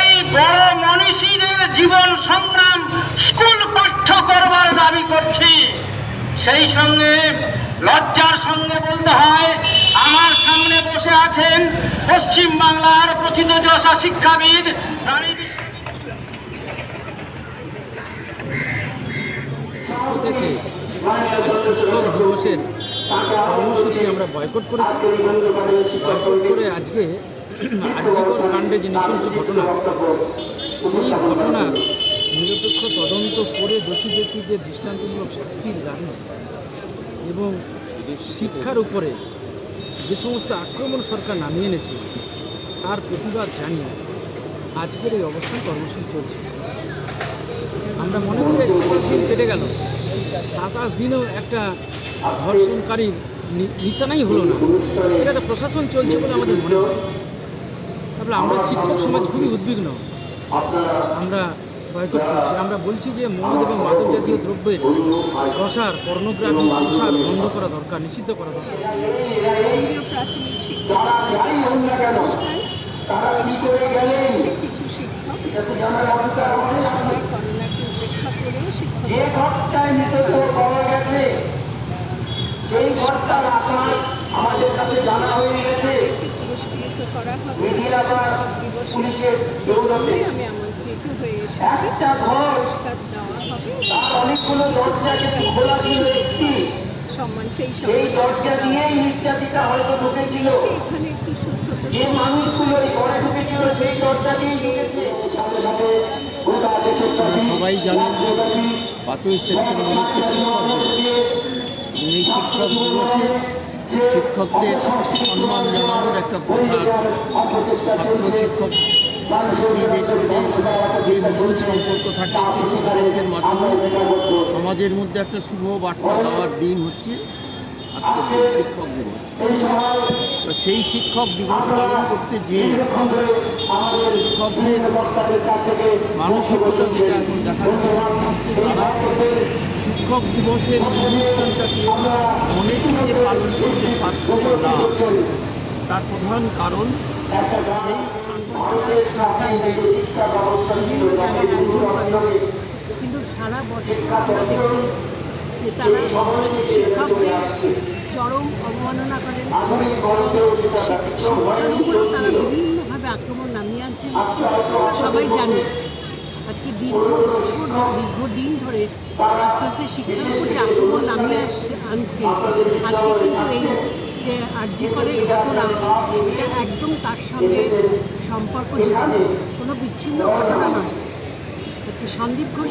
এই বড় মনীষীদের জীবন সংগ্রাম স্কুল পাঠ্য করবার দাবি করছি। সেই সঙ্গে লজ্জার সঙ্গে বলতে হয়, আমার সামনে বসে আছেন পশ্চিম বাংলার শিক্ষাবিদ থেকে দিবসের কর্মসূচি আমরা বয়কট করেছি। বয়কট করে আজকে কাণ্ডে যে নৃশংস ঘটনা, সেই ঘটনার নিরপেক্ষ তদন্ত করে দোষী ব্যক্তিদের দৃষ্টান্তমূলক শাস্তির দাবি এবং শিক্ষার উপরে যে সমস্ত আক্রমণ সরকার নামিয়ে এনেছে, তার প্রতিবাদ জানিয়ে আজকের এই অবস্থান কর্মসূচি চলছে। আমরা মনে করি দিন কেটে গেল। সাতাশ দিনেও একটা ধর্ষণকারীর নিশানাই হলো না। এটা একটা প্রশাসন চলছে বলে আমাদের মনে হয়। তারপরে আমরা শিক্ষক সমাজ খুবই উদ্বিগ্ন। আমরা বয়কট করছি। আমরা বলছি যে মদ এবং মাদক জাতীয় দ্রব্যের প্রসার পর্নোগ্রাফি প্রসার বন্ধ করা দরকার নিষিদ্ধ করা দরকার। কিছু শিক্ষক সময় করোনাকে উপেক্ষা করেও শিক্ষক করা হবে। দিবসে আমি আমন্ত্রিত হয়ে এসেছি। পুরস্কার দেওয়া হবে। সম্মান সেই সম্মান। এখানে একটু ছোট ছোট আপনারা সবাই জানেন যে পাঁচই সেপ্টেম্বর হচ্ছে শিক্ষক দিবস এই শিক্ষক দিবসে শিক্ষকদের সম্মান জানানোর একটা প্রথা আছে। ছাত্র শিক্ষক ছাত্রীদের সাথে যে মূল সম্পর্ক থাকে সেই সম্পর্কের মাধ্যমে সমাজের মধ্যে একটা শুভ বার্তা দেওয়ার দিন হচ্ছে আজকে শিক্ষক দিবস। তো সেই শিক্ষক দিবস পালন করতে যে শিক্ষকদের মানসিকতা যেটা এখন দেখা যাচ্ছে তারা শিক্ষক দিবসের অনুষ্ঠানটাকে অনেক পালন করতে পারছে না। তার প্রধান কারণ সেই কিন্তু সারা বছর আমরা দেখি যে তারা শিক্ষকদের চরম অবমাননা করেন আক্রমণ নামিয়ে সবাই জানি, আজকে দীর্ঘ বছর দীর্ঘদিন ধরে আস্তে আস্তে শিক্ষার উপর আক্রমণ নামিয়ে আসছে, আনছে। আজকে কিন্তু এই যে আর্যিকরের ঘটনা, এটা একদম তার সঙ্গে সম্পর্কযুক্ত, কোনো বিচ্ছিন্ন ঘটনা নয়। আজকে সন্দীপ ঘোষ